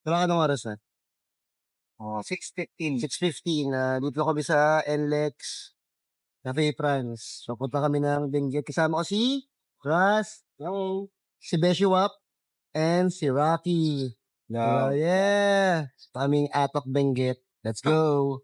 Wala ka ng oras na? Oh, 6.15. 6.15 na dito kami sa NLEX Cafe France. So, punta kami ng Benguet. Kasama ko si Ras, hello, si Beshi Wap, and si Rocky. Oh, yeah. Kaming Atok Benguet. Let's go.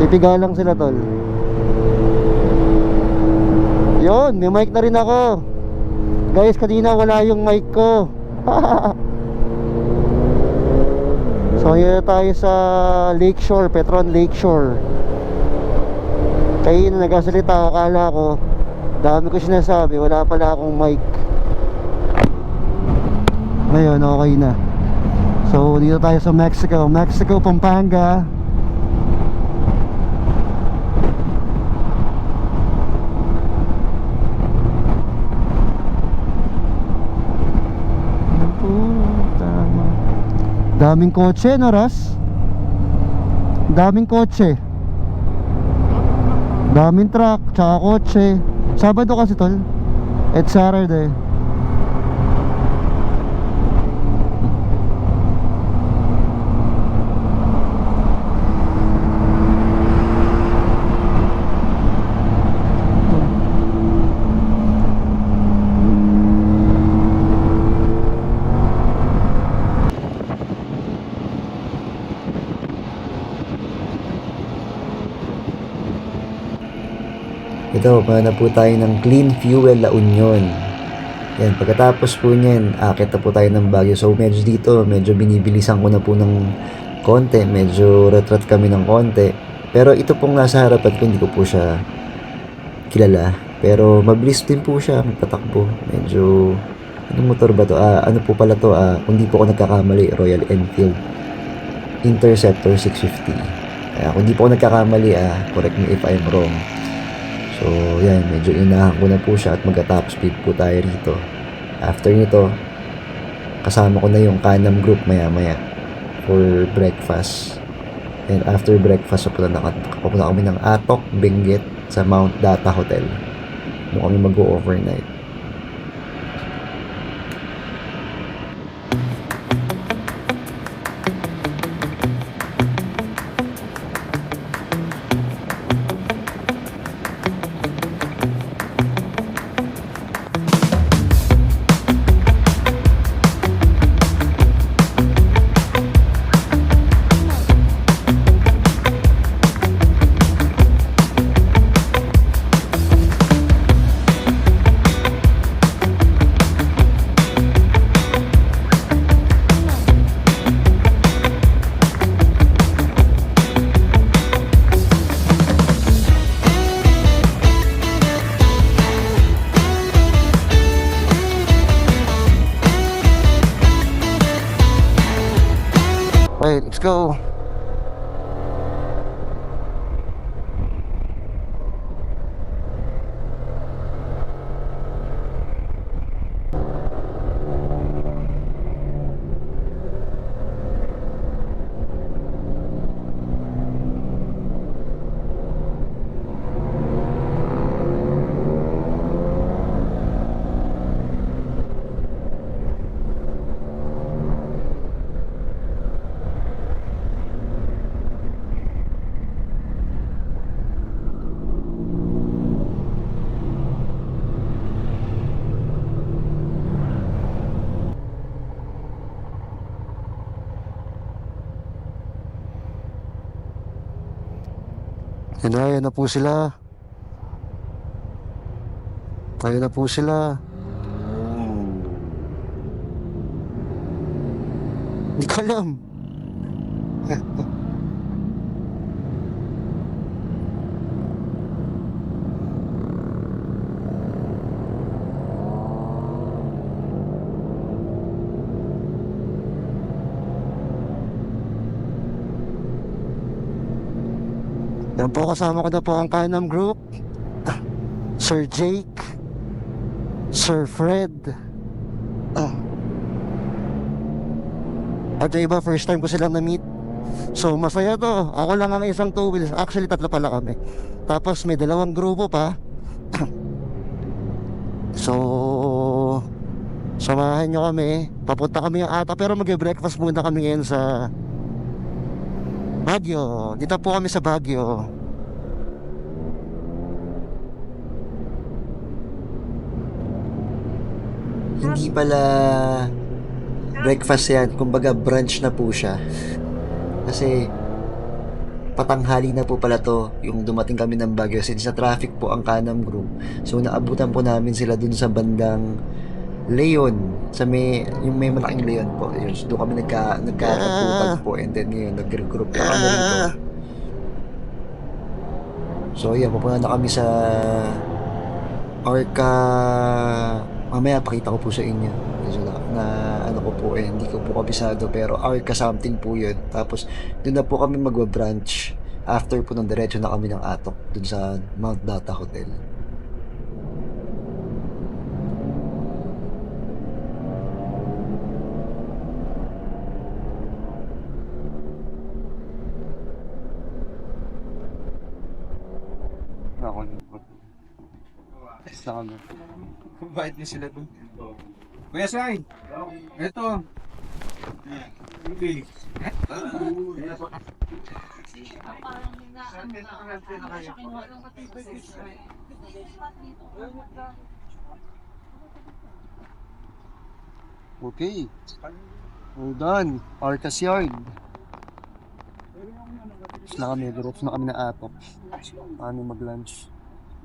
Pipiga lang sila, tol. Yun, may mic na rin ako. Guys, kanina wala yung mic ko. so, ngayon tayo sa Lakeshore, Petron Lakeshore. Kaya na nagsasalita ako, akala ko, dami ko sinasabi, wala pala akong mic. Ngayon, okay na. So, dito tayo sa Mexico. Mexico, Pampanga. Ano po, tama. Daming kotse, no, Ras? Daming kotse. Daming truck, tsaka kotse. Sabado kasi, tol. At Saturday. Ito, na po tayo ng Clean Fuel La Union. Yan, pagkatapos po niyan, akit na po tayo ng Baguio. So, medyo dito, medyo binibilisan ko na po ng konti. Medyo retret kami ng konti. Pero ito pong nasa harapan ko, hindi ko po siya kilala. Pero mabilis din po siya, magpatakbo. Medyo, ano motor ba to? Ah, ano po pala to? Ah, kung di po ako nagkakamali, Royal Enfield Interceptor 650. Kaya kung di po ako nagkakamali, ah, correct me if I'm wrong. So, yan, medyo inahan ko na po siya at magkatapos speed po tayo rito. After nito, kasama ko na yung Canam group maya-maya for breakfast. And after breakfast, papunta na, papunta kami ng Atok, Benguet sa Mount Data Hotel. Doon kami mag-overnight. Okay, let's go. Yan na, na po sila. Tayo na po sila. Hindi ko alam. Yan po, kasama ko na po ang Canam Group. Sir Jake. Sir Fred. At yung iba, first time ko silang na-meet. So, masaya to. Ako lang ang isang two wheels. Actually, tatlo pala kami. Tapos may dalawang grupo pa. so, samahan nyo kami. Papunta kami yung ata pero mag-breakfast muna kami ngayon sa Baguio. Dito po kami sa Baguio. Hindi pala breakfast yan. Kumbaga brunch na po siya. Kasi patanghali na po pala to yung dumating kami ng Baguio since na traffic po ang Canam Group. So naabutan po namin sila dun sa bandang Leon. Sa may yung may malaking Leon po. Yun so, doon kami nagka nagkakaputag po. And then ngayon nag-regroup na kami rito. So yan pupunta na kami sa Arca mamaya pakita ko po sa inyo. Medyo na, na ano ko po eh hindi ko po kabisado pero Arca something po yun. Tapos doon na po kami magwa-branch after po ng diretso na kami ng Atok dun sa Mount Data Hotel. Ako na. Sa Bakit niya sila doon? Kuya Sai! Ito! Okay. Hold on. Arcas Yard. Tapos na kami, groups na kami na atok. Kami mag-lunch.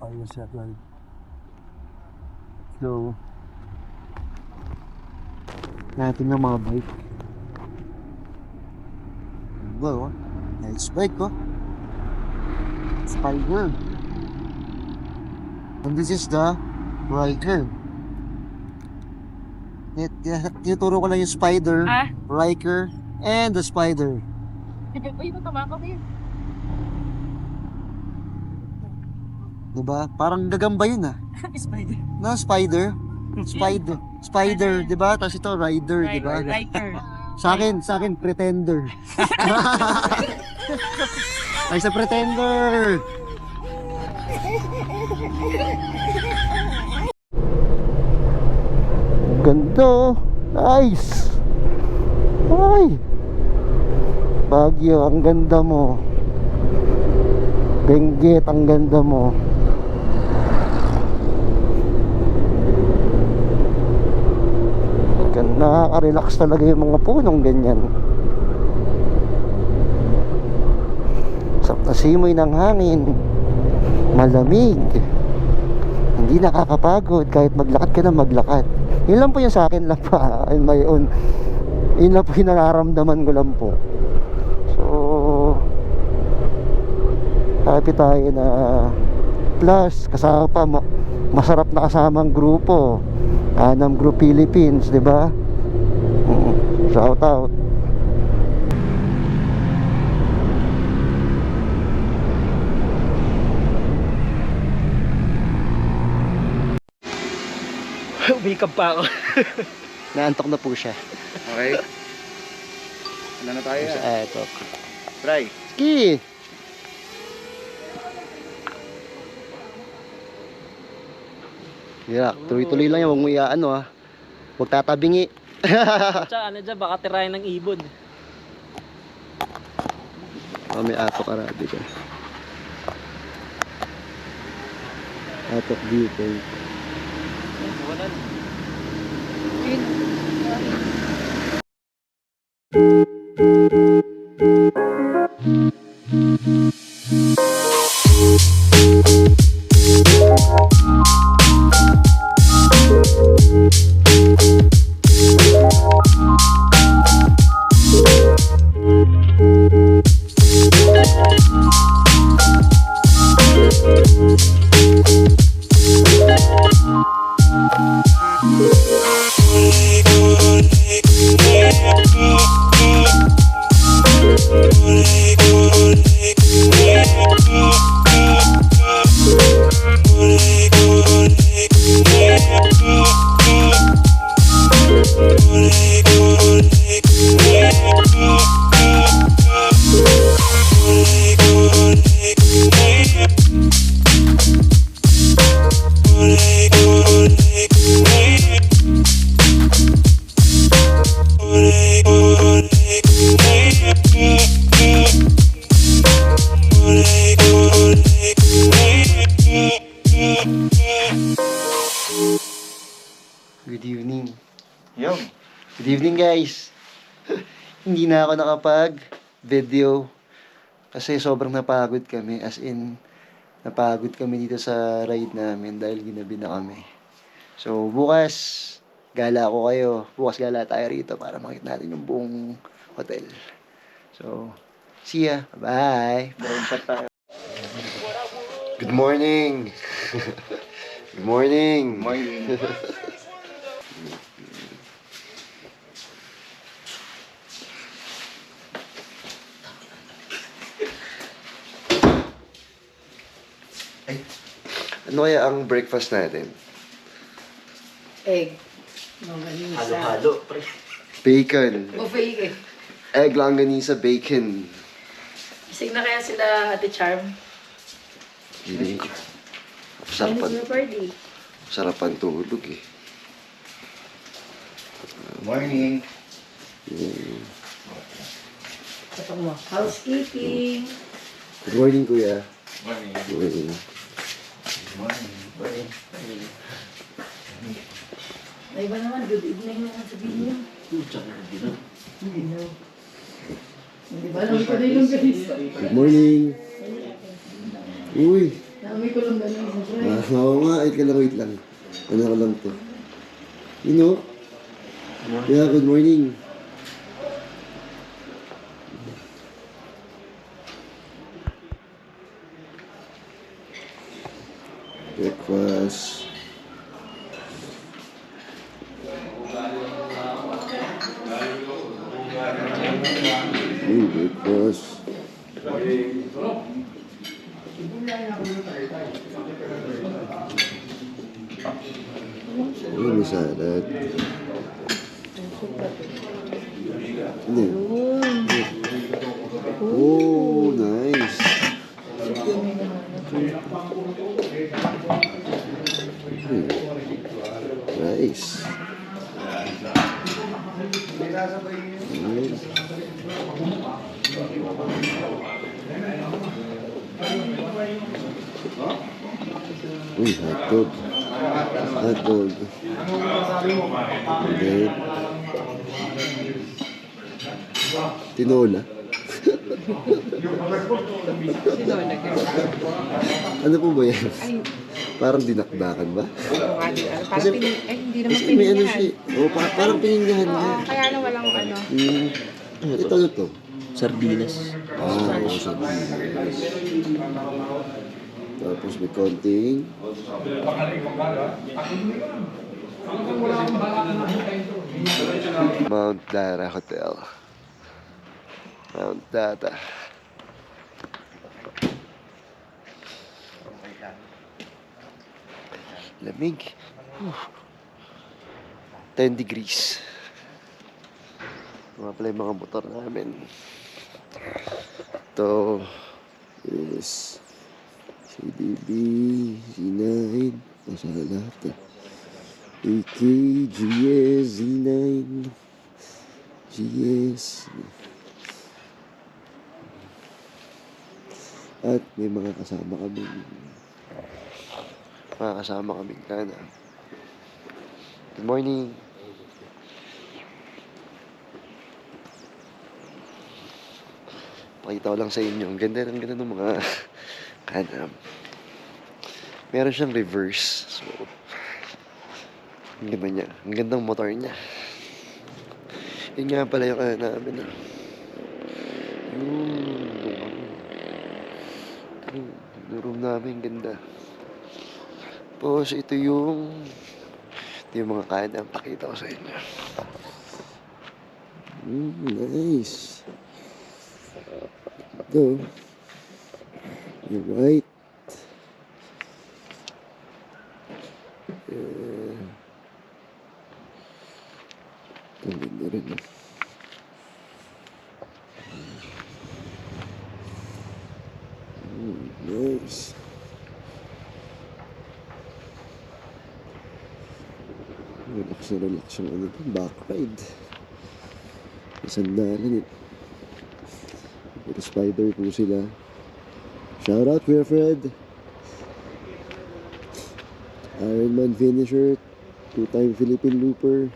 Arcas Yard. So, natin yung mga bike. Wow, nice bike ko. Spider. And this is the Riker. Tinuturo ko lang yung Spider, Ah, Riker, and the Spider. uy, matamakaw yun. Diba? Parang gagamba yun ah. Spider. Na Spider. Spider. Spider, di ba? Tapos ito, Rider, di ba? Riker. Sa akin, sa akin, Pretender. Ay, sa Pretender! Ganda oh. Nice! Ay! Baguio, ang ganda mo. Benguet, ang ganda mo. Gan- Nakaka-relax talaga yung mga punong ganyan. Na simoy ng hangin. Malamig. Hindi nakakapagod kahit maglakad ka na maglakad. Yun lang po yung sa akin lang pa. In my own. Yun lang po yung nararamdaman ko lang po. So, happy tayo na plus kasama pa masarap na kasamang grupo. Anam Group Philippines, di ba? Shout out. Umikap pa ako. Naantok na po siya. Okay. Ano na tayo? Ah, ito. Try. Ski! Yeah, tuloy-tuloy lang yan. Huwag mo ano ah. Huwag tatabingi. Tsaka ano dyan, baka tirahin ng ibon. Oh, may atok arabi ka. Atok viewpoint. Wala. Good na ako nakapag-video kasi sobrang napagod kami. As in, napagod kami dito sa ride namin dahil ginabi na kami. So, bukas, gala ako kayo. Bukas gala tayo rito para makita natin yung buong hotel. So, see ya. Bye. Good morning. Good morning. Ano kaya ang breakfast natin? Egg. Longganisa. Halo-halo, pre. Bacon. Buffet eh. Egg longganisa bacon. Isig na kaya sila Ate Charm? Hindi. Ano Sarapan. party? Sarapan tulog eh. Morning. Ito mo. Housekeeping. Good morning, kuya. Morning. Good morning. Na iba naman, good evening naman sabihin niyo. Hindi ba? Alam ko na yung ganisa. Good morning. Uy. Nami ko lang ganisa. Ah, oo nga. Wait ka lang. Ano ko lang to. You know? Yeah, good morning. Breakfast. Mm, breakfast. Ayun, may salad. Ano? Oh, nice. Hmm. Nice. Uy, hotdog. Hotdog. Then, tinola. Ano po ba yan? Parang dinakdakan ba? Oo nga din. Ano, Kasi- parang pinin... Ay, hindi naman Kasi may ano pininyahan. siya. Oh, pa- parang pininyahan Oo, nga. kaya na walang ano. Hmm. Ito ano to? Sardinas. Ah, oo, sabi. Tapos may konting Mount Dara Hotel. Mount Data. Lamig. Whew. 10 degrees. Mga pala yung mga motor namin. Ito is CDB, Z9, nasa lahat eh. AK, GS, Z9, GS. At may mga kasama kami. Mga kasama kami kana. Good morning. Pakita ko lang sa inyo. Ang ganda, ang ganda ng mga kanam. Meron siyang reverse. So, ang ganda niya. Ang gandang motor niya. Yun nga pala yung ano namin. Ah. Yun. Yung room namin, ganda. Tapos, ito yung ito yung mga kanam. Pakita ko sa inyo. Mm, nice. Ito. You're right. Uh, ang ganda rin. ah. Mm, nice. Relax yung ano to, back ride. Sandalan eh. Pero spider po sila. Shout out Kuya Fred. Ironman finisher. Two-time Philippine looper.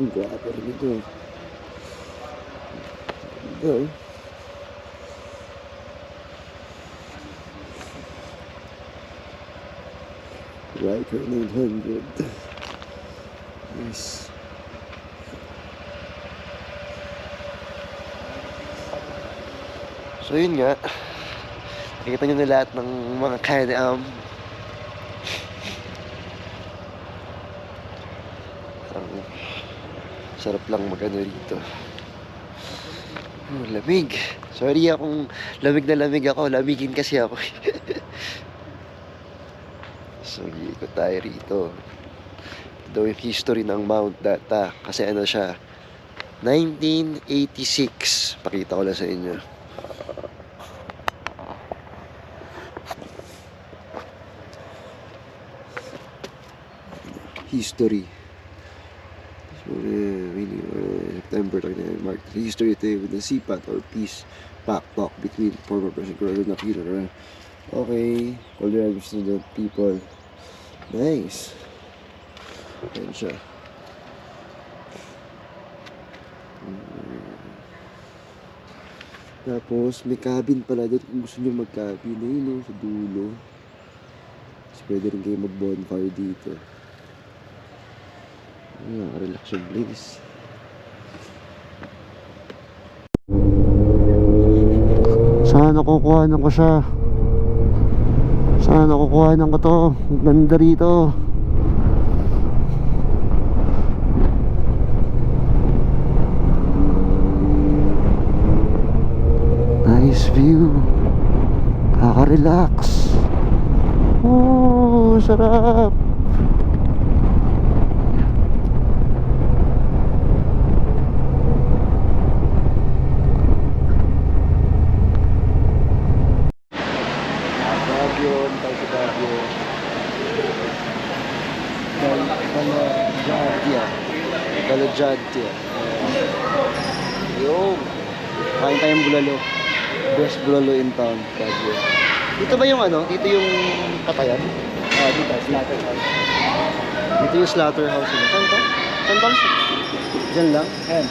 Ang gwapo rin ito. Ito. Riker 900. Nice. So yun nga. Nakita nyo na lahat ng mga Can-Am. Ang sarap lang mag-ano rito. Oh, lamig. Sorry akong lamig na lamig ako. Lamigin kasi ako. so, ikot tayo rito. Ito yung history ng Mount Data. Kasi ano siya, 1986. Pakita ko lang sa inyo. History. So, uh, really, uh, September 29 marked the history day with the CPAT or Peace Pact Talk between former President Corazon Aquino. Okay, all the the people. Nice. Ayan siya. Mm. Tapos, may cabin pala doon kung gusto nyo mag-cabin. Ayun o, sa dulo. Tapos pwede rin kayo mag-bonfire dito. Ayun, relax yung place. Saan nakukuha ko siya? Saan nakukuha ko to? Ganda rito. Nice view. Kaka-relax. Oh, sarap. Baguio, tayo sa Baguio. Bal Balajadia. Balajadia. Yung. Kain tayong bulalo. Best bulalo in town, Baguio. Dito ba yung ano? Dito yung patayan? Ah, dito, slaughterhouse. Dito yung slaughterhouse. nila. Saan to? Saan to? Diyan lang? Ayan.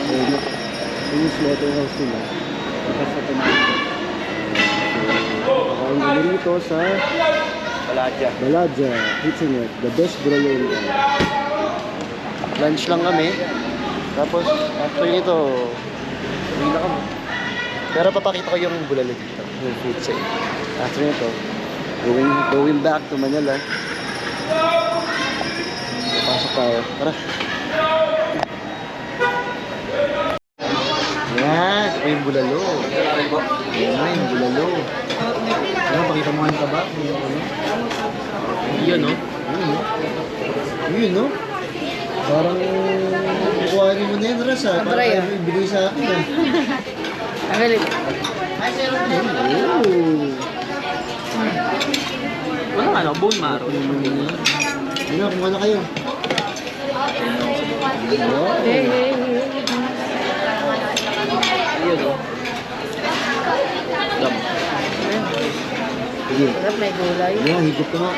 Ayun. Ito yung slaughterhouse nila. Tapos ito na. Kakain kami rito sa Baladya. Baladja Kitchenette, the best in town. Lunch lang kami. Tapos, after nito, uwi na kami. Pero papakita ko yung bulalo dito, yung food sale. After nito, going, going back to Manila. Pasok tayo. Tara. Ito yung bulalo. Yan, yung bulalo. Ano, pakita mo yung taba. Yun, no? Yun, no? Yun, no? Parang kukuhanin mo na yun, Ras, ha? Parang Andrea. ayaw mo ibigay sa akin, ha? Available. Oo. Ano ano? Bone marrow. Na, kumuha na kayo. Hey, hey, hey. Yun, no? Gam. Sige. Sarap, may gulay. Yan, higop ko nga.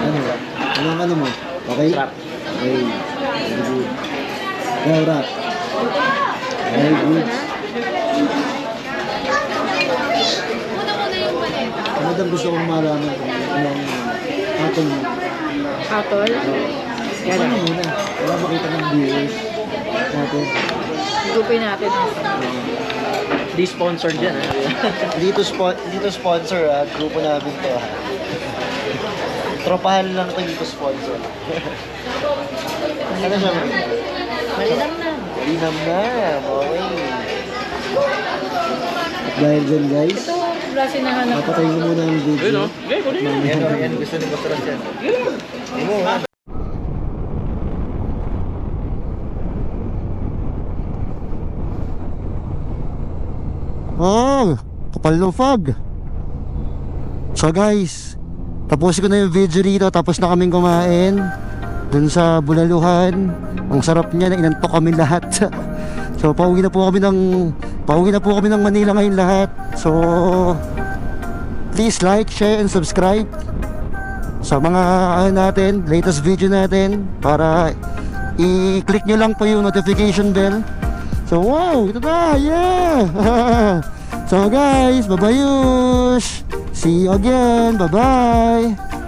Ano? Ano ang ano mo? Okay? Trap. Okay. Very good. Now, wrap. Very good. Daw gusto kong malaman kung anong atong Atol. Yan. Ano muna? Para makita ng viewers natin. Higupin natin. Di sponsored yan, ha? Dito, spo- dito sponsor ah. Grupo namin to ah. Tropahan lang to dito sponsor. ano siya? Malinam na. Linam na. Okay. Dahil dyan guys, klase na hanap. napatayin ko muna ang video. Yun, no? Okay, kunin mo. Yan o, yan gusto ni Boss Ras yan. Oh, kapal ng fog. So guys, tapusin ko na yung video dito. Tapos na kaming kumain. Dun sa Bulaluhan. Ang sarap niya. Inantok kami lahat. So pauwi na po kami ng pauwi na po kami ng Manila ngayon lahat. So please like, share and subscribe sa mga ano natin, latest video natin para i-click nyo lang po yung notification bell. So wow, ito na, yeah! so guys, babayush! See you again, bye-bye!